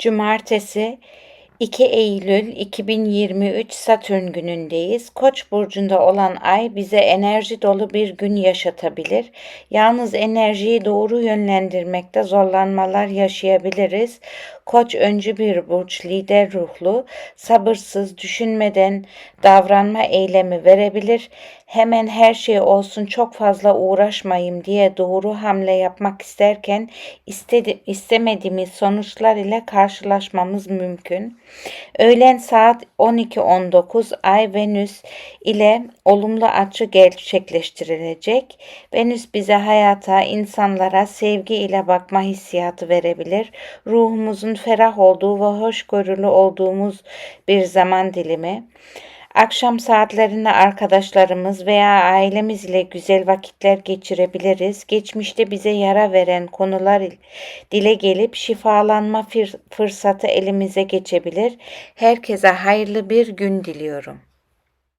Cumartesi 2 Eylül 2023 Satürn günündeyiz. Koç burcunda olan ay bize enerji dolu bir gün yaşatabilir. Yalnız enerjiyi doğru yönlendirmekte zorlanmalar yaşayabiliriz. Koç öncü bir burç, lider ruhlu, sabırsız, düşünmeden davranma eylemi verebilir. Hemen her şey olsun çok fazla uğraşmayayım diye doğru hamle yapmak isterken istedi, istemediğimiz sonuçlar ile karşılaşmamız mümkün. Öğlen saat 12.19 Ay Venüs ile olumlu açı gerçekleştirilecek. Venüs bize hayata, insanlara sevgi ile bakma hissiyatı verebilir. Ruhumuzun ferah olduğu ve hoşgörülü olduğumuz bir zaman dilimi. Akşam saatlerinde arkadaşlarımız veya ailemiz ile güzel vakitler geçirebiliriz. Geçmişte bize yara veren konular dile gelip şifalanma fırsatı elimize geçebilir. Herkese hayırlı bir gün diliyorum.